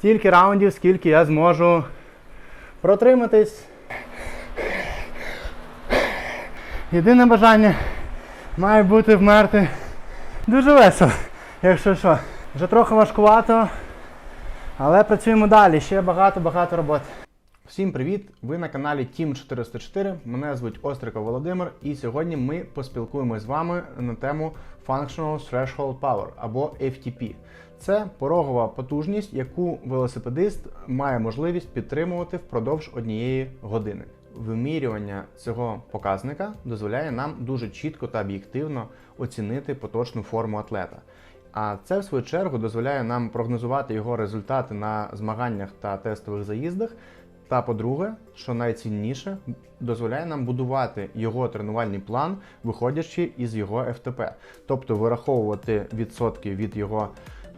стільки раундів, скільки я зможу протриматись. Єдине бажання має бути вмерти дуже весело, якщо що. Вже трохи важкувато, але працюємо далі. Ще багато-багато роботи. Всім привіт! Ви на каналі Team 404. Мене звуть Остриков Володимир, і сьогодні ми поспілкуємось з вами на тему Functional Threshold Power або FTP. Це порогова потужність, яку велосипедист має можливість підтримувати впродовж однієї години. Вимірювання цього показника дозволяє нам дуже чітко та об'єктивно оцінити поточну форму атлета. А це, в свою чергу, дозволяє нам прогнозувати його результати на змаганнях та тестових заїздах. Та по-друге, що найцінніше, дозволяє нам будувати його тренувальний план, виходячи із його FTP, тобто вираховувати відсотки від його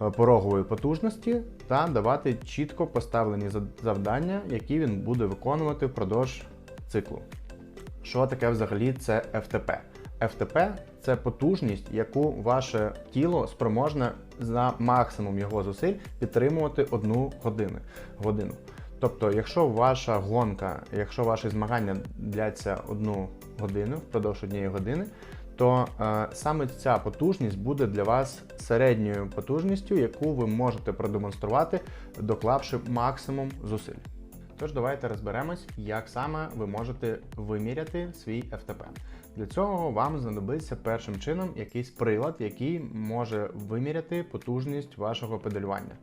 е, порогової потужності та давати чітко поставлені завдання, які він буде виконувати впродовж циклу. Що таке взагалі це FTP? FTP – це потужність, яку ваше тіло спроможне за максимум його зусиль підтримувати одну годину. Тобто, якщо ваша гонка, якщо ваші змагання дляться одну годину впродовж однієї години, то е, саме ця потужність буде для вас середньою потужністю, яку ви можете продемонструвати, доклавши максимум зусиль. Тож давайте розберемось, як саме ви можете виміряти свій FTP. Для цього вам знадобиться першим чином якийсь прилад, який може виміряти потужність вашого педалювання.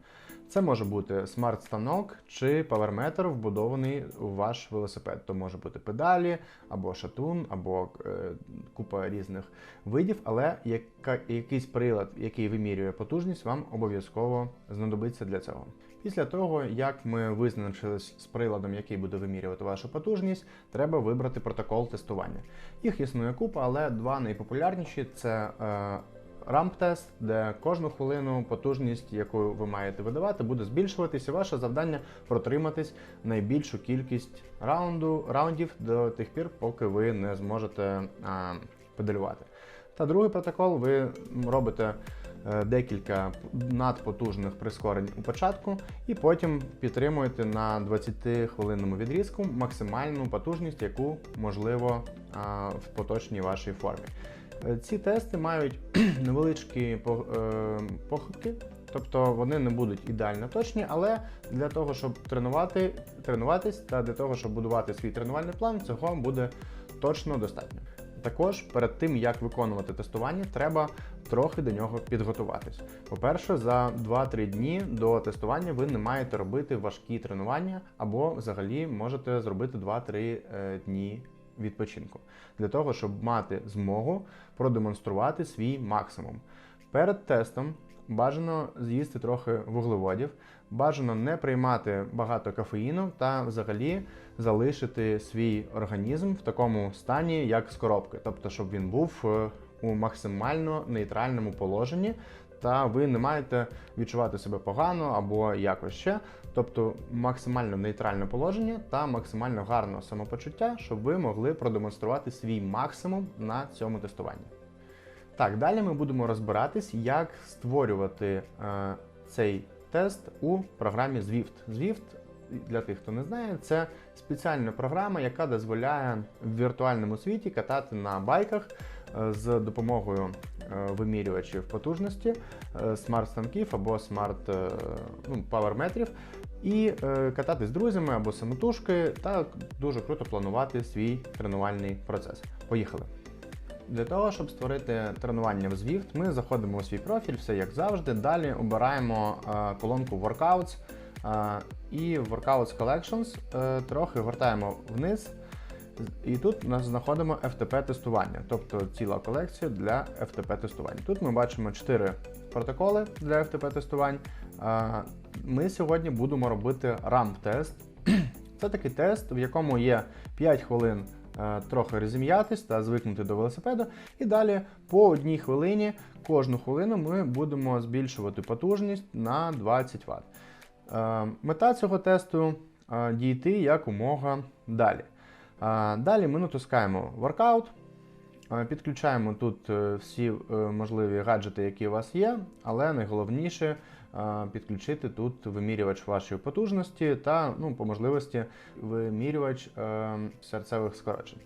Це може бути смарт-станок чи паверметр, вбудований у ваш велосипед. То може бути педалі, або шатун, або е, купа різних видів, але яка, якийсь прилад, який вимірює потужність, вам обов'язково знадобиться для цього. Після того, як ми визначились з приладом, який буде вимірювати вашу потужність, треба вибрати протокол тестування. Їх існує купа, але два найпопулярніші це е, рамп-тест, де кожну хвилину потужність, яку ви маєте видавати, буде збільшуватися. Ваше завдання протриматись найбільшу кількість раунду, раундів до тих пір, поки ви не зможете а, педалювати. Та другий протокол ви робите е, декілька надпотужних прискорень у початку, і потім підтримуєте на 20-хвилинному відрізку максимальну потужність, яку можливо в поточній вашій формі. Е, Ці тести мають невеличкі е, похибки, тобто вони не будуть ідеально точні, але для того, щоб тренувати, тренуватись та для того, щоб будувати свій тренувальний план, цього буде точно достатньо. Також перед тим, як виконувати тестування, треба трохи до нього підготуватись. По-перше, за 2-3 дні до тестування ви не маєте робити важкі тренування, або взагалі можете зробити 2-3 е, дні відпочинку для того, щоб мати змогу продемонструвати свій максимум. Перед тестом бажано з'їсти трохи вуглеводів, бажано не приймати багато кофеїну та взагалі залишити свій організм в такому стані, як з коробки, тобто, щоб він був е, у максимально нейтральному положенні. Та ви не маєте відчувати себе погано або якось ще, тобто максимально нейтральне положення та максимально гарне самопочуття, щоб ви могли продемонструвати свій максимум на цьому тестуванні. Так, далі ми будемо розбиратись, як створювати е, цей тест у програмі Zwift. Zwift, для тих, хто не знає, це спеціальна програма, яка дозволяє в віртуальному світі катати на байках е, з допомогою е, вимірювачів потужності, е, смарт-станків або смарт ну, паверметрів, і катати з друзями або самотужки, та дуже круто планувати свій тренувальний процес. Поїхали! Для того, щоб створити тренування в Zwift, ми заходимо у свій профіль, все як завжди. Далі обираємо е, колонку Workouts е, і Workouts Collections, е, трохи гортаємо вниз. І тут нас знаходимо FTP-тестування, тобто ціла колекція для FTP-тестувань. Тут ми бачимо 4 протоколи для FTP-тестувань. Ми сьогодні будемо робити RAM-тест. Це такий тест, в якому є 5 хвилин трохи розім'ятись та звикнути до велосипеду. І далі по одній хвилині, кожну хвилину ми будемо збільшувати потужність на 20 Вт. Е, Мета цього тесту е, дійти якомога далі. Е, Далі ми натискаємо е, підключаємо тут е, всі е, можливі гаджети, які у вас є, але найголовніше підключити тут вимірювач вашої потужності та, ну, по можливості, вимірювач е, серцевих скорочень.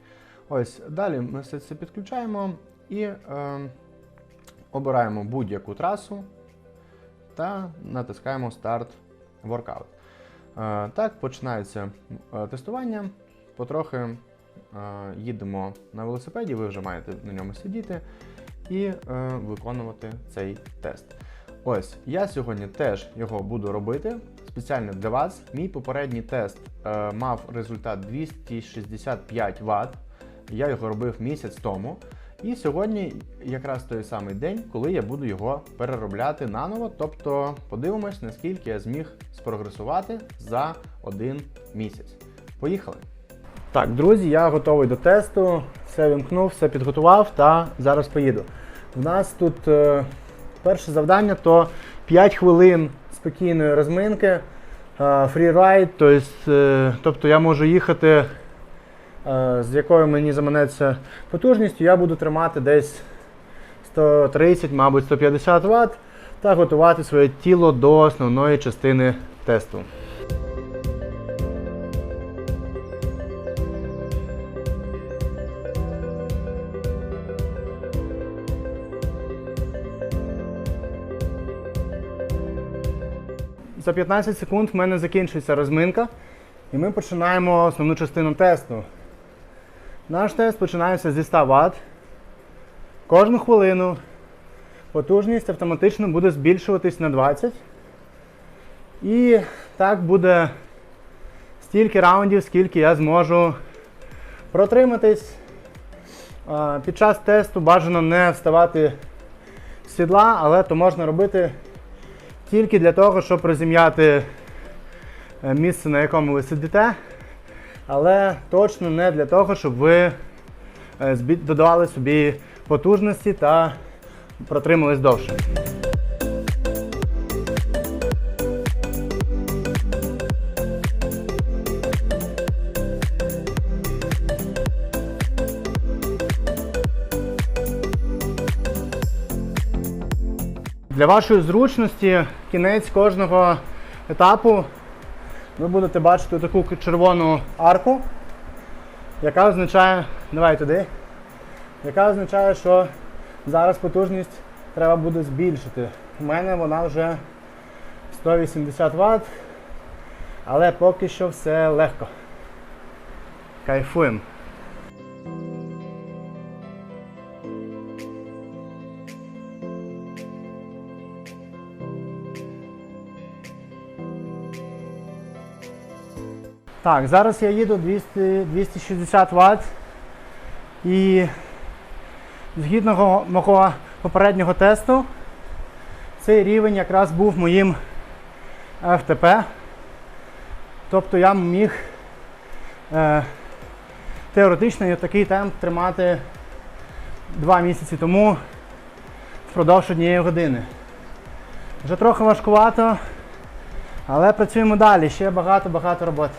Ось далі ми все це підключаємо і е, обираємо будь-яку трасу та натискаємо старт воркаут. Е, Так, починається тестування. Потрохи їдемо на велосипеді, ви вже маєте на ньому сидіти і виконувати цей тест. Ось, я сьогодні теж його буду робити спеціально для вас. Мій попередній тест е, мав результат 265 Вт. Я його робив місяць тому. І сьогодні якраз той самий день, коли я буду його переробляти наново. Тобто подивимось, наскільки я зміг спрогресувати за один місяць. Поїхали! Так, друзі, я готовий до тесту. Все вимкнув, все підготував та зараз поїду. У нас тут е, перше завдання то 5 хвилин спокійної розминки, е, фрірайд, тобто, е, тобто я можу їхати, е, з якою мені заманеться потужністю, я буду тримати десь 130, мабуть, 150 Вт та готувати своє тіло до основної частини тесту. За 15 секунд в мене закінчується розминка, і ми починаємо основну частину тесту. Наш тест починається зі 100 Вт. Кожну хвилину потужність автоматично буде збільшуватись на 20. І так буде стільки раундів, скільки я зможу протриматись. Під час тесту бажано не вставати з сідла, але то можна робити тільки для того, щоб розім'яти е, місце, на якому ви сидите, але точно не для того, щоб ви е, додавали собі потужності та протримались довше. Для вашої зручності кінець кожного етапу ви будете бачити таку червону арку, яка означає, давай туди, яка означає, що зараз потужність треба буде збільшити. У мене вона вже 180 Вт, але поки що все легко. Кайфуємо. Так, зараз я їду 200, 260 Вт. І згідно мого попереднього тесту, цей рівень якраз був моїм FTP. Тобто я міг е, теоретично такий темп тримати 2 місяці тому впродовж однієї години. Вже трохи важкувато, але працюємо далі. Ще багато-багато роботи.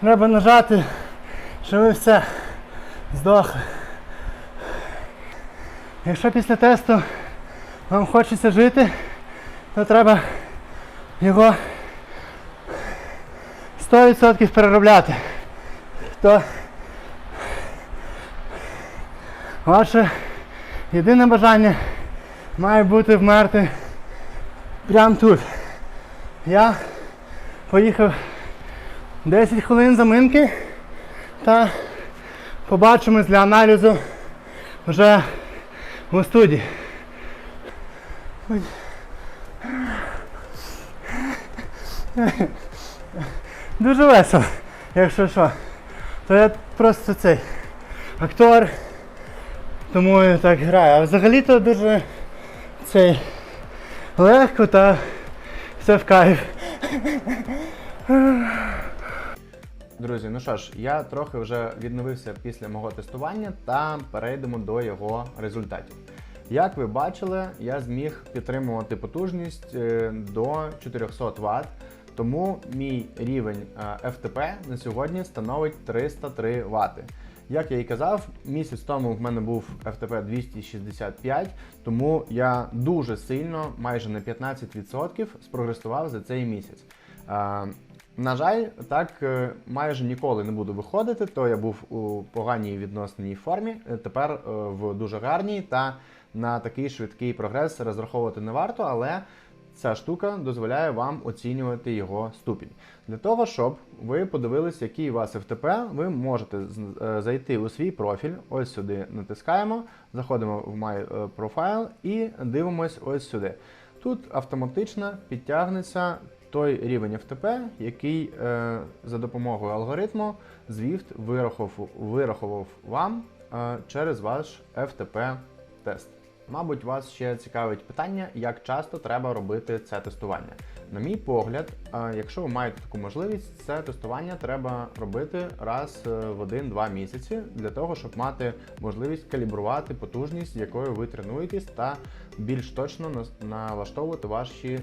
Треба нажати, що ви все здохли. Якщо після тесту вам хочеться жити, то треба його 100% переробляти. То ваше єдине бажання має бути вмерти прямо тут. Я поїхав 10 хвилин заминки та побачимось для аналізу вже у студії. Дуже весело, якщо що. То я просто цей актор Тому я так граю. А взагалі-то дуже цей легко та все в кайф. Друзі, ну що ж, я трохи вже відновився після мого тестування та перейдемо до його результатів. Як ви бачили, я зміг підтримувати потужність е, до 400 Вт, тому мій рівень е, FTP на сьогодні становить 303 Вт. Як я і казав, місяць тому в мене був FTP 265, тому я дуже сильно, майже на 15% спрогресував за цей місяць. На жаль, так е, майже ніколи не буду виходити, то я був у поганій відносній формі, е, тепер е, в дуже гарній та на такий швидкий прогрес розраховувати не варто, але ця штука дозволяє вам оцінювати його ступінь. Для того, щоб ви подивились, який у вас FTP, ви можете зайти у свій профіль, ось сюди натискаємо, заходимо в My Profile і дивимось ось сюди. Тут автоматично підтягнеться той рівень FTP, який е, за допомогою алгоритму Zwift вирахував, вирахував вам е, через ваш FTP-тест. Мабуть, вас ще цікавить питання, як часто треба робити це тестування. На мій погляд, е, якщо ви маєте таку можливість, це тестування треба робити раз е, в 1-2 місяці для того, щоб мати можливість калібрувати потужність, якою ви тренуєтесь, та більш точно налаштовувати ваші е,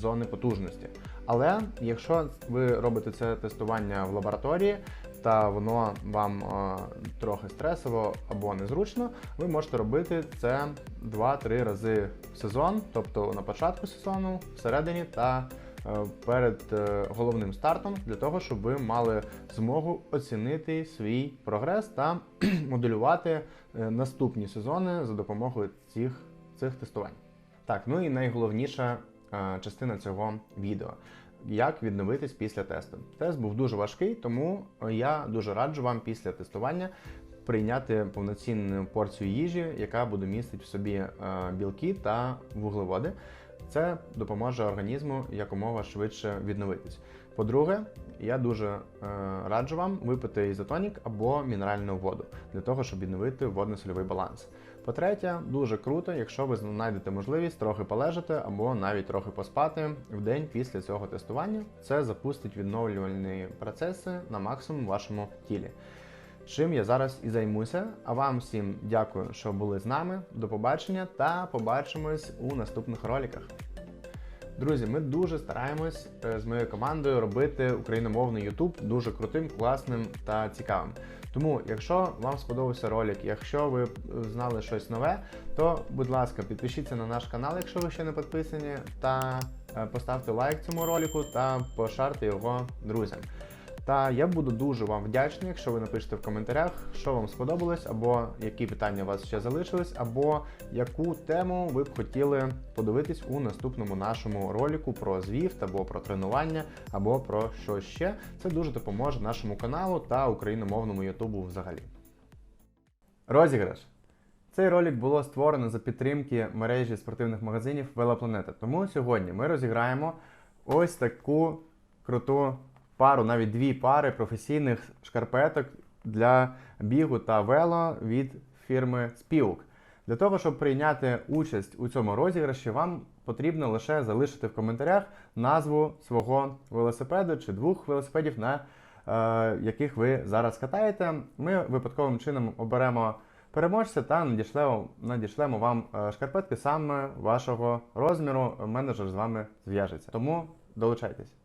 зони потужності. Але якщо ви робите це тестування в лабораторії, та воно вам е, трохи стресово або незручно, ви можете робити це 2-3 рази в сезон, тобто на початку сезону, всередині та е, перед е, головним стартом, для того, щоб ви мали змогу оцінити свій прогрес та моделювати наступні сезони за допомогою цих, цих тестувань. Так, ну і найголовніша частина цього відео. Як відновитись після тесту? Тест був дуже важкий, тому я дуже раджу вам після тестування прийняти повноцінну порцію їжі, яка буде містити в собі е, білки та вуглеводи. Це допоможе організму якомога швидше відновитись. По-друге, я дуже е, раджу вам випити ізотонік або мінеральну воду для того, щоб відновити водно-сольовий баланс. По-третє, дуже круто, якщо ви знайдете можливість трохи полежати або навіть трохи поспати в день після цього тестування. Це запустить відновлювальні процеси на максимум в вашому тілі. Чим я зараз і займуся. А вам всім дякую, що були з нами. До побачення та побачимось у наступних роликах. Друзі, ми дуже стараємось е, з моєю командою робити україномовний YouTube дуже крутим, класним та цікавим. Тому, якщо вам сподобався ролик, якщо ви знали щось нове, то будь ласка, підпишіться на наш канал, якщо ви ще не підписані, та е, поставте лайк цьому ролику та пошарте його друзям. Та я буду дуже вам вдячний, якщо ви напишете в коментарях, що вам сподобалось, або які питання у вас ще залишились, або яку тему ви б хотіли подивитись у наступному нашому ролику про Zwift, або про тренування, або про що ще. Це дуже допоможе нашому каналу та україномовному Ютубу взагалі. Розіграш. Цей ролик було створено за підтримки мережі спортивних магазинів Велопланета. Тому сьогодні ми розіграємо ось таку круту пару, навіть дві пари професійних шкарпеток для бігу та вело від фірми Спілк. Для того, щоб прийняти участь у цьому розіграші, вам потрібно лише залишити в коментарях назву свого велосипеду чи двох велосипедів, на е, яких ви зараз катаєте. Ми випадковим чином оберемо переможця та надішлемо, надішлемо вам е, шкарпетки саме вашого розміру. Менеджер з вами зв'яжеться. Тому долучайтесь.